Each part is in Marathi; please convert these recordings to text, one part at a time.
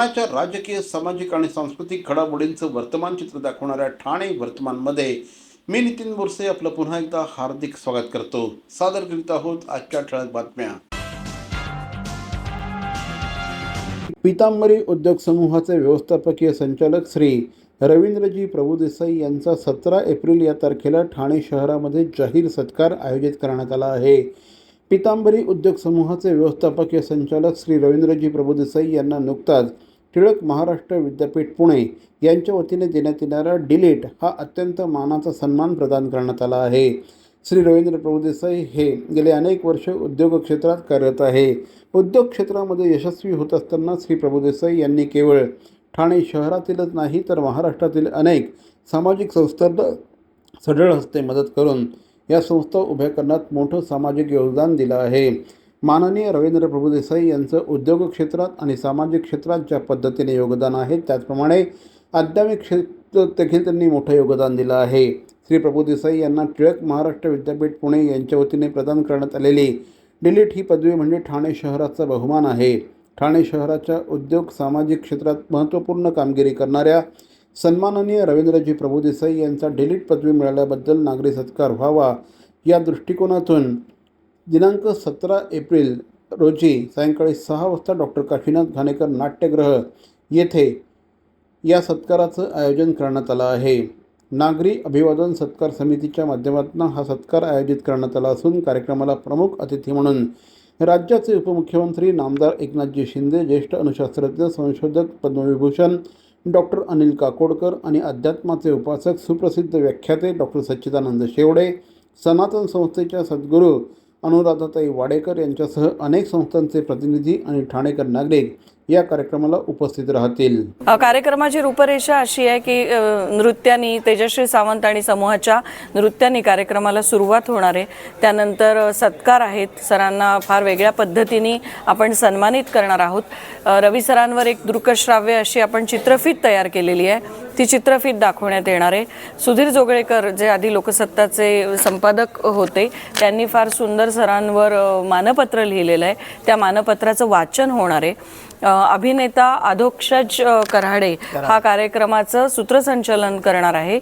ठाण्याच्या राजकीय सामाजिक आणि सांस्कृतिक घडामोडींचं वर्तमान चित्र दाखवणाऱ्या ठाणे वर्तमानमध्ये मी नितीन बोरसे आपलं पुन्हा एकदा हार्दिक स्वागत करतो. सादर करीत आहोत आजच्या ठळक बातम्या. पितांबरी उद्योग समूहाचे व्यवस्थापकीय संचालक श्री रवींद्रजी प्रभुदेसाई यांचा सतरा एप्रिल या तारखेला ठाणे शहरामध्ये जाहीर सत्कार आयोजित करण्यात आला आहे. पितांबरी उद्योग समूहाचे व्यवस्थापकीय संचालक श्री रवींद्रजी प्रभुदेसाई यांना नुकताच टिळक महाराष्ट्र विद्यापीठ पुणे यांच्या वतीने देण्यात येणारा डिलेट हा अत्यंत मानाचा सन्मान प्रदान करण्यात आला आहे. श्री रवींद्र प्रभुदेसाई हे गेले अनेक वर्ष उद्योग क्षेत्रात कार्यरत आहे. उद्योग क्षेत्रामध्ये यशस्वी होत असताना श्री प्रभुदेसाई यांनी केवळ ठाणे शहरातीलच नाही तर महाराष्ट्रातील अनेक सामाजिक संस्थांना सढळ हस्ते मदत करून या संस्था उभ्या करण्यात मोठं सामाजिक योगदान दिलं आहे. माननीय रवींद्र प्रभुदेसाई यांचं उद्योग क्षेत्रात आणि सामाजिक क्षेत्रात ज्या पद्धतीने योगदान आहे. त्याचप्रमाणे आध्यात्मिक क्षेत्रात देखील त्यांनी मोठं योगदान दिलं आहे. श्री प्रभुदेसाई यांना टिळक महाराष्ट्र विद्यापीठ पुणे यांच्या वतीने प्रदान करण्यात आलेली डिलीट ही पदवी म्हणजे ठाणे शहराचा बहुमान आहे. ठाणे शहराच्या उद्योग सामाजिक क्षेत्रात महत्त्वपूर्ण कामगिरी करणाऱ्या सन्माननीय रवींद्रजी प्रभुदेसाई यांचा डिलीट पदवी मिळाल्याबद्दल नागरी सत्कार व्हावा या दृष्टिकोनातून दिनांक सतरा एप्रिल रोजी सायंकाळी सहा वाजता डॉक्टर काशीनाथ घाणेकर नाट्यगृह येथे या सत्काराचं आयोजन करण्यात आलं आहे. नागरी अभिवादन सत्कार समितीच्या माध्यमातून हा सत्कार आयोजित करण्यात आला असून कार्यक्रमाला प्रमुख अतिथी म्हणून राज्याचे उपमुख्यमंत्री नामदार एकनाथजी शिंदे ज्येष्ठ अनुशास्त्रज्ञ संशोधक पद्मविभूषण डॉक्टर अनिल काकोडकर आणि अध्यात्माचे उपासक सुप्रसिद्ध व्याख्याते डॉक्टर सच्चिदानंद शेवडे सनातन संस्थेच्या सद्गुरू अनुराधाताई वाडेकर यांच्यासह अनेक संस्थांचे प्रतिनिधी आणि ठाणेकर नागरिक या कार्यक्रमाला उपस्थित राहतील. कार्यक्रमाची रूपरेषा अशी आहे की नृत्यांनी तेजश्री सावंत आणि समूहाच्या नृत्यांनी कार्यक्रमाला सुरुवात होणार आहे. त्यानंतर सत्कार आहेत. सरांना फार वेगळ्या पद्धतीने आपण सन्मानित करणार आहोत. रवी सरांवर एक दृकश्राव्य अशी आपण चित्रफीत तयार केलेली आहे. ती चित्रफीत दाखवण्यात येणार आहे. सुधीर जोगळेकर जे आधी लोकसत्ताचे संपादक होते त्यांनी फार सुंदर सरांवर मानपत्र लिहिलेलं आहे. त्या मानपत्राचं वाचन होणार आहे. अभिनेता अधोक्षज कराडे हा कार्यक्रमाचं सूत्रसंचलन करणार आहे.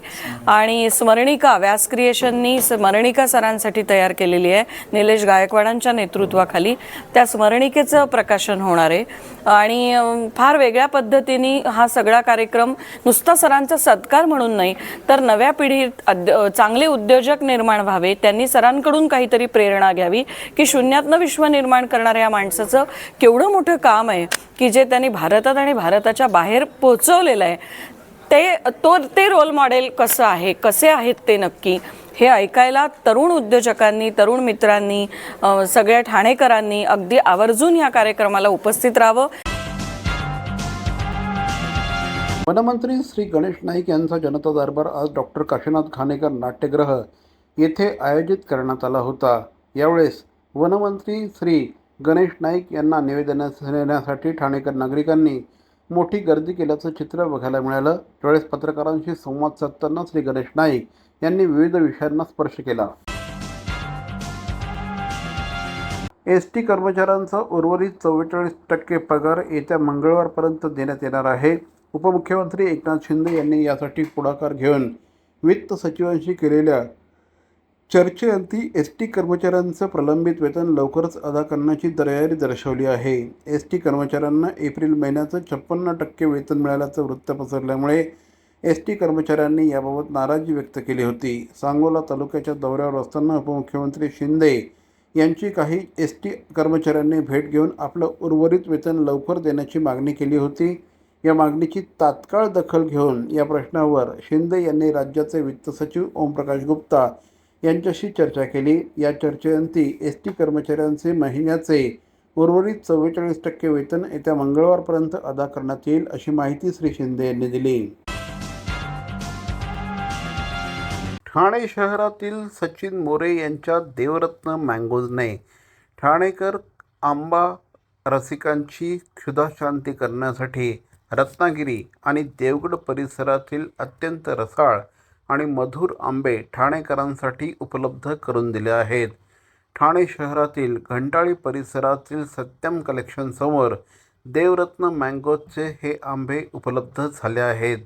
आणि स्मरणिका व्यास क्रिएशननी स्मरणिका सरांसाठी तयार केलेली आहे. निलेश गायकवाडांच्या नेतृत्वाखाली त्या स्मरणिकेचं प्रकाशन होणार आहे. आणि फार वेगळ्या पद्धतीने हा सगळा कार्यक्रम नुसता सरांचा सत्कार म्हणून नाही तर नव्या पिढीत चांगले उद्योजक निर्माण व्हावे त्यांनी सरांकडून काहीतरी प्रेरणा घ्यावी की शून्यातनं विश्व निर्माण करणाऱ्या या माणसाचं केवढं मोठं काम आहे की जे त्यांनी भारतात आणि भारताच्या बाहेर पोचवलेलं आहे ते तो ते रोल मॉडेल कसं आहे कसे आहेत ते नक्की हे ऐकायला तरुण उद्योजकांनी तरुण मित्रांनी सगळ्या ठाणेकरांनी अगदी आवर्जून या कार्यक्रमाला उपस्थित राहावं. वनमंत्री श्री गणेश नाईक यांचा जनता दरबार आज डॉक्टर काशीनाथ खानेकर नाट्यगृह येथे आयोजित करण्यात आला होता. यावेळेस वनमंत्री श्री गणेश नाईक यांना निवेदन देण्यासाठी ठाणेकर नागरिकांनी मोठी गर्दी केल्याचं चित्र बघायला मिळालं. त्यावेळेस पत्रकारांशी संवाद साधताना श्री गणेश नाईक यांनी विविध विषयांना स्पर्श केला. एस टी कर्मचाऱ्यांचा उर्वरित चव्वेचाळीस टक्के पगार येत्या मंगळवारपर्यंत देण्यात येणार आहे. उपमुख्यमंत्री एकनाथ शिंदे यांनी यासाठी पुढाकार घेऊन वित्त सचिवांशी केलेल्या चर्चेअंती एस टी कर्मचाऱ्यांचं प्रलंबित वेतन लवकरच अदा करण्याची तयारी दर्शवली आहे. एस टी कर्मचाऱ्यांना एप्रिल महिन्याचं छप्पन्न टक्के वेतन मिळाल्याचं वृत्त पसरल्यामुळे एस टी कर्मचाऱ्यांनी याबाबत नाराजी व्यक्त केली होती. सांगोला तालुक्याच्या दौऱ्यावर असताना उपमुख्यमंत्री शिंदे यांची काही एस टी कर्मचाऱ्यांनी भेट घेऊन आपलं उर्वरित वेतन लवकर देण्याची मागणी केली होती. या मागणीची तात्काळ दखल घेऊन या प्रश्नावर शिंदे यांनी राज्याचे वित्त सचिव ओमप्रकाश गुप्ता यांच्याशी चर्चा केली. या चर्चेअंती एस टी कर्मचाऱ्यांचे महिन्याचे उर्वरित चव्वेचाळीस टक्के वेतन येत्या मंगळवारपर्यंत अदा करण्यात येईल अशी माहिती श्री शिंदे यांनी दिली. ठाणे शहरातील सचिन मोरे यांच्या देवरत्न मँगोजने ठाणेकर आंबा रसिकांची क्षुधाशांती करण्यासाठी रत्नागिरी आणि देवगड परिसरातील अत्यंत रसाळ आणि मधुर आंबे ठाणेकरांसाठी उपलब्ध करून दिले आहेत. ठाणे शहरातील घंटाळी परिसरातील सत्यम कलेक्शनसमोर देवरत्न मँगोचे हे आंबे उपलब्ध झाले आहेत.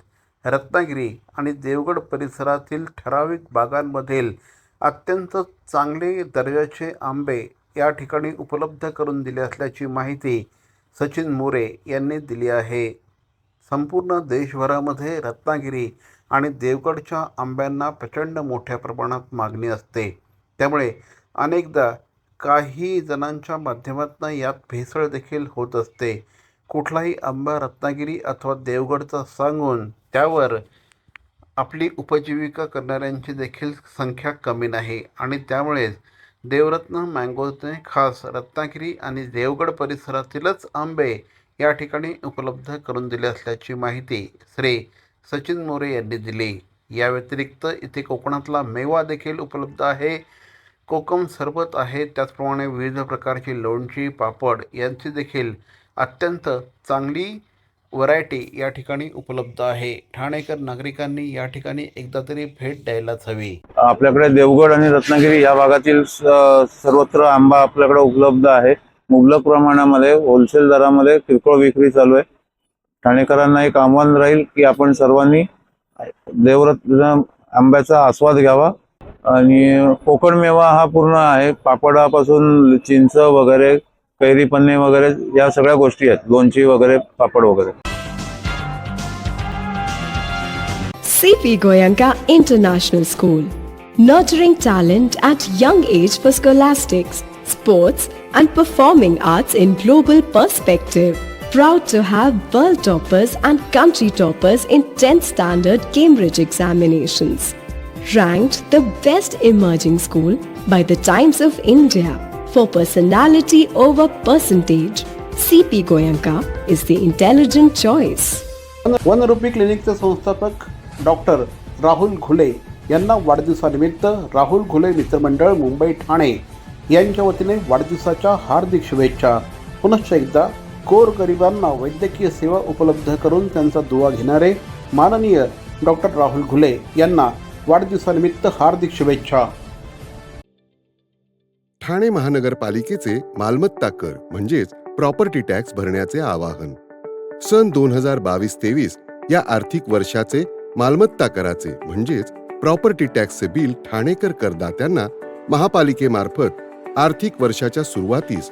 रत्नागिरी आणि देवगड परिसरातील ठराविक बागांमधील अत्यंत चांगले दर्जाचे आंबे या ठिकाणी उपलब्ध करून दिले असल्याची माहिती सचिन मोरे यांनी दिली आहे. संपूर्ण देशभरामध्ये रत्नागिरी आणि देवगडच्या आंब्यांना प्रचंड मोठ्या प्रमाणात मागणी असते. त्यामुळे अनेकदा काही जणांच्या माध्यमातून यात भेसळ देखील होत असते. कुठलाही आंबा रत्नागिरी अथवा देवगडचा सांगून त्यावर आपली उपजीविका करणाऱ्यांची देखील संख्या कमी नाही आणि त्यामुळेच देवरत्न मँगोजने खास रत्नागिरी आणि देवगड परिसरातीलच आंबे या ठिकाणी उपलब्ध करून दिले असल्याची माहिती श्री सचिन मोरे यांनी दिली. या व्यतिरिक्त इथे कोकणातला मेवा देखील उपलब्ध आहे. कोकम सरबत आहे. त्याचप्रमाणे विविध प्रकारची लोणची पापड यांची देखील अत्यंत चांगली व्हरायटी या ठिकाणी उपलब्ध आहे. ठाणेकर नागरिकांनी या ठिकाणी एकदा तरी भेट द्यायलाच हवी. आपल्याकडे देवगड आणि रत्नागिरी या भागातील सर्वत्र आंबा आपल्याकडे उपलब्ध आहे. मुबलक प्रमाणामध्ये होलसेल दरामध्ये किरकोळ विक्री चालू आहे. ठाणेकरांना एक आव्हान राहील की आपण सर्वांनी देवरत्न आंब्याचा आस्वाद घ्यावा आणि कोकण मेवा हा पूर्ण आहे पापडापासून चिंच वगैरे कैरी पन्ने वगैरे या सगळ्या गोष्टी आहेत लोणची वगैरे पापड वगैरे CP Goenka international school nurturing talent at young age for scholastics sports and performing arts in global perspective Proud to have world toppers and country toppers in 10th standard Cambridge examinations. Ranked the best emerging school by the Times of India for personality over percentage. CP Goyanka is the intelligent choice. One rupee क्लिनिकचे संस्थापक डॉक्टर राहुल घुले यांना वाढदिवसानिमित्त राहुल घुले मित्रमंडळ मुंबई ठाणे यांच्या वतीने वाढदिवसाच्या हार्दिक शुभेच्छा पुनश्च एकदा गोर गरिबांना वैद्यकीय सेवा उपलब्ध करून त्यांचा दुवा घेणारे माननीय डॉक्टर राहुल घुले यांना वाढदिवसानिमित्त हार्दिक शुभेच्छा. ठाणे महानगरपालिकेचे मालमत्ता कर म्हणजेच प्रॉपर्टी टॅक्स भरण्याचे आवाहन. सन दोन हजार बावीस तेवीस या आर्थिक वर्षाचे मालमत्ता कराचे म्हणजेच प्रॉपर्टी टॅक्सचे बिल ठाणेकर करदात्यांना महापालिकेमार्फत आर्थिक वर्षाच्या सुरुवातीस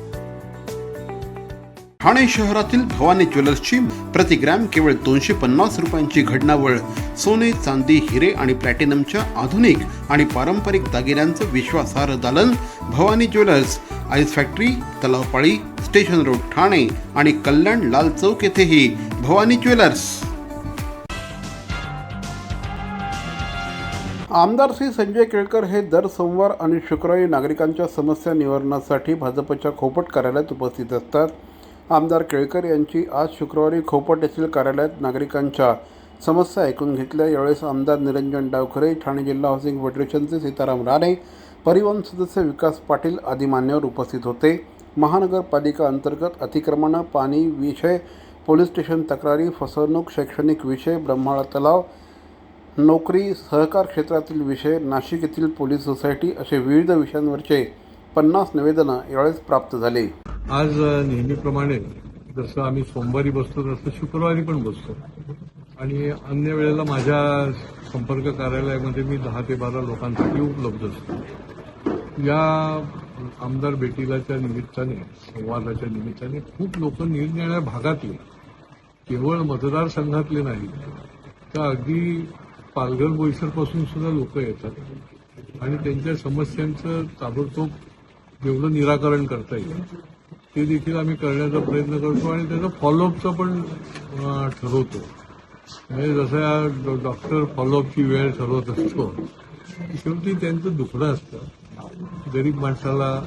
ठाणे शहरातील भवानी ज्वेलर्सची प्रति ग्रॅम केवळ दोनशे पन्नास रुपयांची घडणावळ सोने चांदी हिरे आणि प्लॅटिनमच्या आधुनिक आणि पारंपरिक दागिन्यांचं विश्वासार्ह दालन Bhavani jewellers ice factory Talavpali station road Thane आणि कल्याण लाल चौक येथेही भवानी ज्वेलर्स. आमदार श्री संजय केळकर हे दर सोमवार आणि शुक्रवारी नागरिकांच्या समस्या निवारणासाठी भाजपच्या खोपट कार्यालयात उपस्थित असतात. आमदार केळकर यांची आज शुक्रवारी खोपट येथील कार्यालयात नागरिकांच्या समस्या ऐकून घेतल्या. यावेळेस आमदार निरंजन डावखरे ठाणे जिल्हा हाऊसिंग फेडरेशनचे सीताराम राणे परिवहन सदस्य विकास पाटील आदी मान्यवर उपस्थित होते. महानगरपालिका अंतर्गत अतिक्रमणं पाणी विषय पोलीस स्टेशन तक्रारी फसवणूक शैक्षणिक विषय ब्रह्माळा तलाव नोकरी सहकार क्षेत्रातील विषय नाशिक येथील पोलीस सोसायटी असे विविध विषयांवरचे पन्नास निवेदनं यावेळेस प्राप्त झाली. आज नेहमीप्रमाणे जसं आम्ही सोमवारी बसतो तसं शुक्रवारी पण बसतो. आणि अन्य वेळेला माझ्या संपर्क कार्यालयामध्ये मी दहा ते बारा लोकांसाठी उपलब्ध असतो. या आमदार भेटीलाच्या निमित्ताने संवादाच्या निमित्ताने खूप लोक निरनिराळ्या भागातले केवळ मतदारसंघातले नाही तर अगदी पालघर बोईसरपासून सुद्धा लोक येतात. आणि त्यांच्या समस्यांचं ताबडतोब जेवढं निराकरण करता येईल. ते देखील आम्ही करण्याचा प्रयत्न करतो आणि त्याचं फॉलोअपचं पण ठरवतो. म्हणजे जसं या डॉ- डॉक्टर फॉलोअपची वेळ ठरवत असतो शेवटी त्यांचं दुखणं असतं. गरीब माणसाला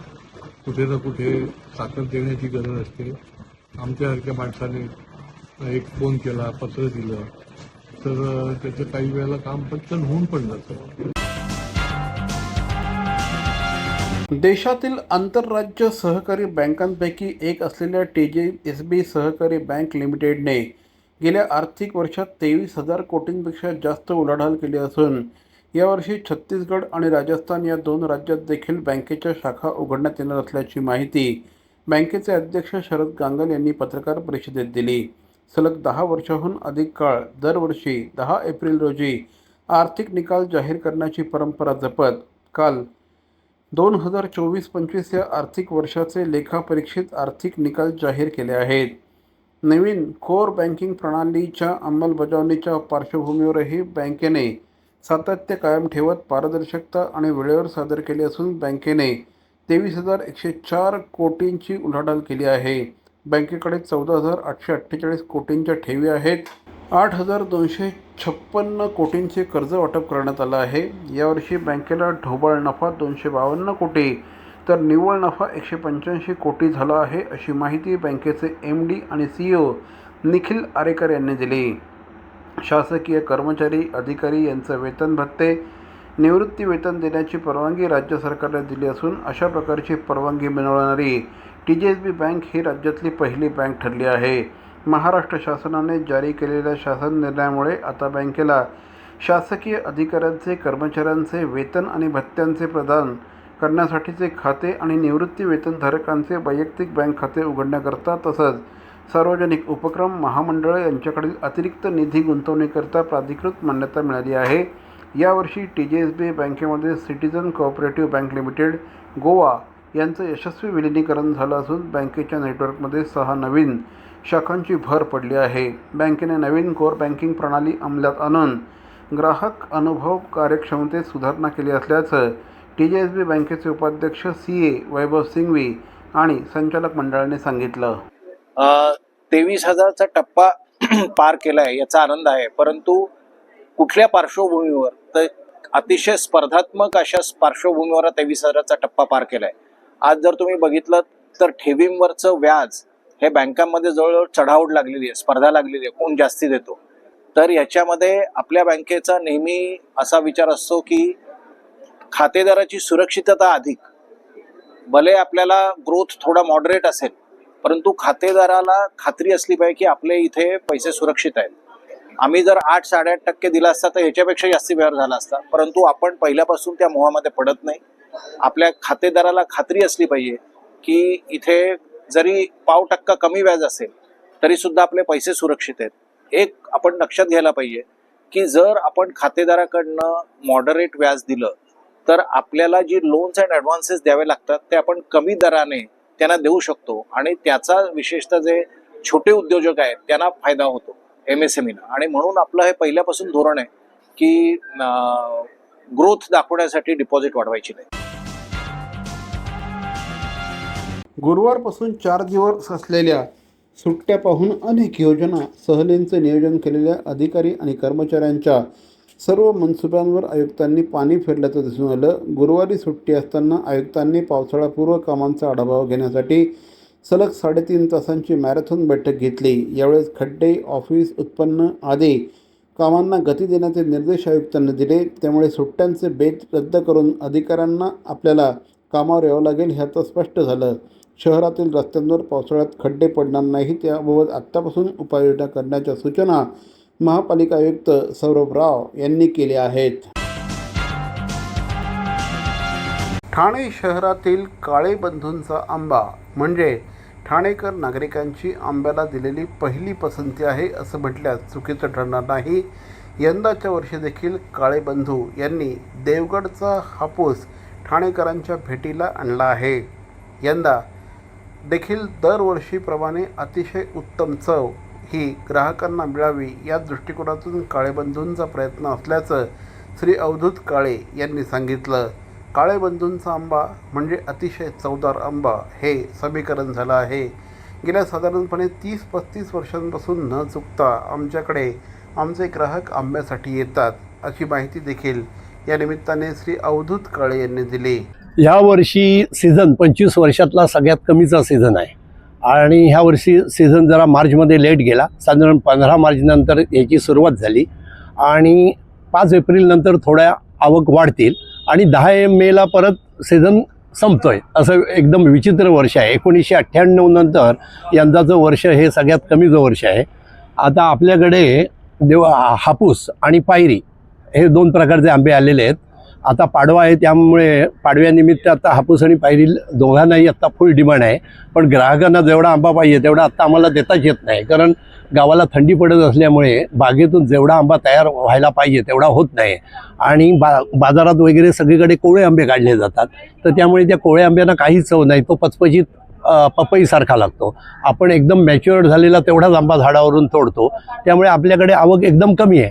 कुठे ना कुठे ताकद देण्याची गरज असते. आमच्यासारख्या माणसाने एक फोन केला पत्र दिलं तर त्याचं काही वेळेला काम पटकन होऊन पण जातं. देशातील आंतरराज्य सहकारी बँकांपैकी एक असलेल्या टी जे एस बी सहकारी बँक लिमिटेडने गेल्या आर्थिक वर्षात तेवीस हजार कोटींपेक्षा जास्त उलाढाल केली असून यावर्षी छत्तीसगड आणि राजस्थान या दोन राज्यात देखील बँकेच्या शाखा उघडण्यात येणार असल्याची माहिती बँकेचे अध्यक्ष शरद गांगल यांनी पत्रकार परिषदेत दिली. सलग दहा वर्षाहून अधिक काळ दरवर्षी दहा एप्रिल रोजी आर्थिक निकाल जाहीर करण्याची परंपरा जपत काल दोन हजार चोवीस पंचवीस या आर्थिक वर्षाचे लेखापरीक्षित आर्थिक निकाल जाहीर केले आहेत. नवीन कोर बँकिंग प्रणालीच्या अंमलबजावणीच्या पार्श्वभूमीवरही बँकेने सातत्य कायम ठेवत पारदर्शकता आणि वेळेवर सादर केली असून बँकेने तेवीस हजार एकशे चार कोटींची उलाढाल केली आहे. बँकेकडे चौदा हजार आठशे अठ्ठेचाळीस कोटींच्या ठेवी आहेत. आठ हजार दोनशे छप्पन्न कोटींचे कर्ज वाटप करण्यात आलं आहे. यावर्षी बँकेला ढोबळ नफा दोनशे बावन्न कोटी तर निव्वळ नफा एकशे पंच्याऐंशी कोटी झाला आहे अशी माहिती बँकेचे एम डी आणि सी ओ निखिल आरेकर यांनी दिली. शासकीय कर्मचारी अधिकारी यांचं वेतन भत्ते निवृत्ती वेतन देण्याची परवानगी राज्य सरकारने दिली असून अशा प्रकारची परवानगी मिळवणारी T J S B bank ही राज्यातली पहिली बँक ठरली आहे. महाराष्ट्र शासनाने जारी केलेल्या शासन निर्णयामुळे आता बँकेला शासकीय अधिकाऱ्यांचे कर्मचाऱ्यांचे वेतन आणि भत्त्यांचे प्रदान करण्यासाठीचे खाते आणि निवृत्ती वेतनधारकांचे वैयक्तिक बँक खाते उघडण्याकरता तसंच सार्वजनिक उपक्रम महामंडळ यांच्याकडील अतिरिक्त निधी गुंतवणीकरता प्राधिकृत मान्यता मिळाली आहे. यावर्षी टी जी एस बी बँकेमध्ये citizen cooperative bank limited Goa यांचं यशस्वी विलिनीकरण झालं असून बँकेच्या नेटवर्कमध्ये सहा नवीन शाखांची भर पडली आहे. बँकेने नवीन कोर बँकिंग प्रणाली अंमलात आणून ग्राहक अनुभव कार्यक्षमतेत सुधारणा केली असल्याचं टी जे एस बी बँकेचे उपाध्यक्ष सी ए वैभव सिंघवी आणि संचालक मंडळाने सांगितलं. तेवीस हजारचा टप्पा पार केला आहे याचा आनंद आहे. परंतु कुठल्या पार्श्वभूमीवर? तर अतिशय स्पर्धात्मक अशा पार्श्वभूमीवर तेवीस हजाराचा टप्पा पार केला आहे आज जर तुम्ही बघितलं तर ठेवींवरचं व्याज हे बँकांमध्ये जवळजवळ चढावड लागलेली आहे स्पर्धा लागलेली आहे कोण जास्ती देतो? तर याच्यामध्ये आपल्या बँकेचा नेहमी असा विचार असतो की खातेदाराची सुरक्षितता अधिक. भले आपल्याला ग्रोथ थोडा मॉडरेट असेल परंतु खातेदाराला खात्री असली पाहिजे की आपले इथे पैसे सुरक्षित आहेत. आम्ही जर आठ साडेआठ टक्के दिला असता तर ह्याच्यापेक्षा जास्ती व्यवहार झाला असता. परंतु आपण पहिल्यापासून त्या मोहामध्ये पडत नाही. आपल्या खातेदाराला खात्री असली पाहिजे की इथे जरी पाव टक्का कमी व्याज असेल तरी सुद्धा आपले पैसे सुरक्षित आहेत. एक आपण लक्षात घ्यायला पाहिजे की जर आपण खातेदाराकडनं मॉडरेट व्याज दिलं तर आपल्याला जी लोन्स अँड ॲडव्हान्सेस द्यावे लागतात ते आपण कमी दराने त्यांना देऊ शकतो आणि त्याचा विशेषतः जे छोटे उद्योजक आहेत त्यांना फायदा होतो एम एस एम आणि म्हणून आपलं हे पहिल्यापासून धोरण आहे की ग्रोथ दाखवण्यासाठी डिपॉझिट वाढवायची नाही. गुरुवारपासून चार दिवस असलेल्या सुट्ट्या पाहून अनेक योजना सहलींचे नियोजन केलेल्या अधिकारी आणि कर्मचाऱ्यांच्या सर्व मनसुब्यांवर आयुक्तांनी पाणी फिरल्याचं दिसून आलं. गुरुवारी सुट्टी असताना आयुक्तांनी पावसाळापूर्व कामांचा आढावा घेण्यासाठी सलग साडेतीन तासांची मॅरेथॉन बैठक घेतली. यावेळेस खड्डे ऑफिस उत्पन्न आदी कामांना गती देण्याचे निर्देश आयुक्तांनी दिले. त्यामुळे सुट्ट्यांचे बेत रद्द करून अधिकाऱ्यांना आपल्याला कामावर यावं लागेल ह्याचं स्पष्ट झालं. शहरातील रस्त्यांवर पावसाळ्यात खड्डे पडणार नाही त्याबाबत आत्तापासून उपाययोजना करण्याच्या सूचना महापालिका आयुक्त सौरभ राव यांनी केल्या आहेत. ठाणे शहरातील काळे बंधूंचा आंबा म्हणजे ठाणेकर नागरिकांची आंब्याला दिलेली पहिली पसंती आहे असं म्हटल्यास चुकीचं ठरणार नाही. यंदाच्या वर्षी देखील काळे बंधू यांनी देवगडचा हापूस ठाणेकरांच्या भेटीला आणला आहे. यंदा देखील दरवर्षीप्रमाणे अतिशय उत्तम चव ही ग्राहकांना मिळावी या दृष्टिकोनातून काळेबंधूंचा प्रयत्न असल्याचं श्री अवधूत काळे यांनी सांगितलं. काळेबंधूंचा आंबा म्हणजे अतिशय चवदार आंबा हे समीकरण झालं आहे. गेल्या साधारणपणे तीस पस्तीस वर्षांपासून न चुकता आमच्याकडे आमचे ग्राहक आंब्यासाठी येतात अशी माहिती देखील या निमित्ताने श्री अवधूत काळे यांनी दिली. ह्या वर्षी सीझन पंचवीस वर्षातला सगळ्यात कमीचा सीझन आहे. आणि ह्या वर्षी सीझन जरा मार्चमध्ये लेट गेला. साधारण पंधरा मार्चनंतर याची सुरुवात झाली. आणि पाच एप्रिलनंतर थोड्या आवक वाढतील. आणि दहा मेला परत सीझन संपतो आहे असं एकदम विचित्र वर्ष आहे. एकोणीसशे अठ्ठ्याण्णव नंतर यंदाचं वर्ष हे सगळ्यात कमीचं वर्ष आहे. आता आपल्याकडे देव हापूस आणि पायरी हे दोन प्रकारचे आंबे आलेले आहेत. आता पाडवा आहे त्यामुळे पाडव्यानिमित्त आता हापूस आणि पायरी दोघांनाही आत्ता फुल डिमांड आहे. पण ग्राहकांना जेवढा आंबा पाहिजे तेवढा आत्ता आम्हाला देताच येत नाही. कारण गावाला थंडी पडत असल्यामुळे बागेतून जेवढा आंबा तयार व्हायला पाहिजे तेवढा होत नाही. आणि बा बाजारात वगैरे सगळीकडे कोवळे आंबे काढले जातात. तर त्यामुळे त्या कोळे आंब्यांना काहीच चव नाही. तो पचपचीत पपईसारखा लागतो. आपण एकदम मॅच्युअर्ड झालेला तेवढाच आंबा झाडावरून तोडतो. त्यामुळे आपल्याकडे आवक एकदम कमी आहे.